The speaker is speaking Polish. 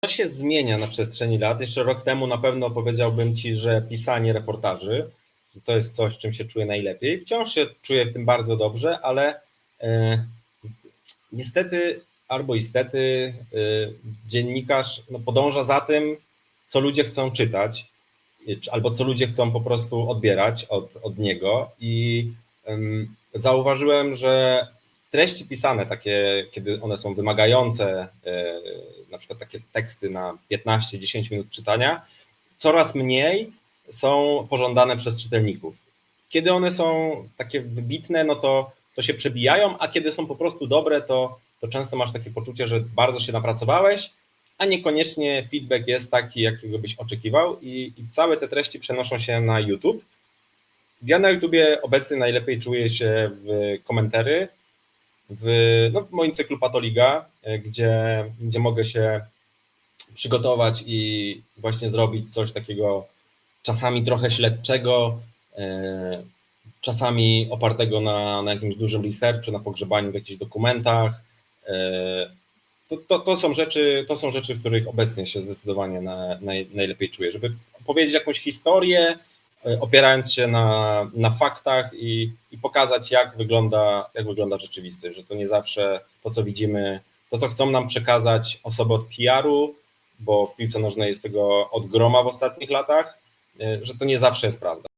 To się zmienia na przestrzeni lat. Jeszcze rok temu na pewno powiedziałbym Ci, że pisanie reportaży to jest coś, czym się czuję najlepiej. Wciąż się czuję w tym bardzo dobrze, ale e, niestety albo istety e, dziennikarz no, podąża za tym, co ludzie chcą czytać, e, albo co ludzie chcą po prostu odbierać od, od niego. I em, zauważyłem, że treści pisane, takie, kiedy one są wymagające, e, na przykład takie teksty na 15-10 minut czytania, coraz mniej są pożądane przez czytelników. Kiedy one są takie wybitne, no to, to się przebijają, a kiedy są po prostu dobre, to, to często masz takie poczucie, że bardzo się napracowałeś, a niekoniecznie feedback jest taki, jakiego byś oczekiwał i, i całe te treści przenoszą się na YouTube. Ja na YouTubie obecnie najlepiej czuję się w komentary, w, no, w moim cyklu Patoliga, e, gdzie, gdzie mogę się przygotować i właśnie zrobić coś takiego czasami trochę śledczego, e, czasami opartego na, na jakimś dużym researchu, na pogrzebaniu w jakichś dokumentach. E, To, to, to, są rzeczy, to są rzeczy, w których obecnie się zdecydowanie na, naj, najlepiej czuję, żeby opowiedzieć jakąś historię, opierając się na, na faktach i, i pokazać, jak wygląda, jak wygląda rzeczywistość, że to nie zawsze to, co widzimy, to, co chcą nam przekazać osoby od PR-u, bo w piłce nożnej jest tego od groma w ostatnich latach, e, że to nie zawsze jest prawda.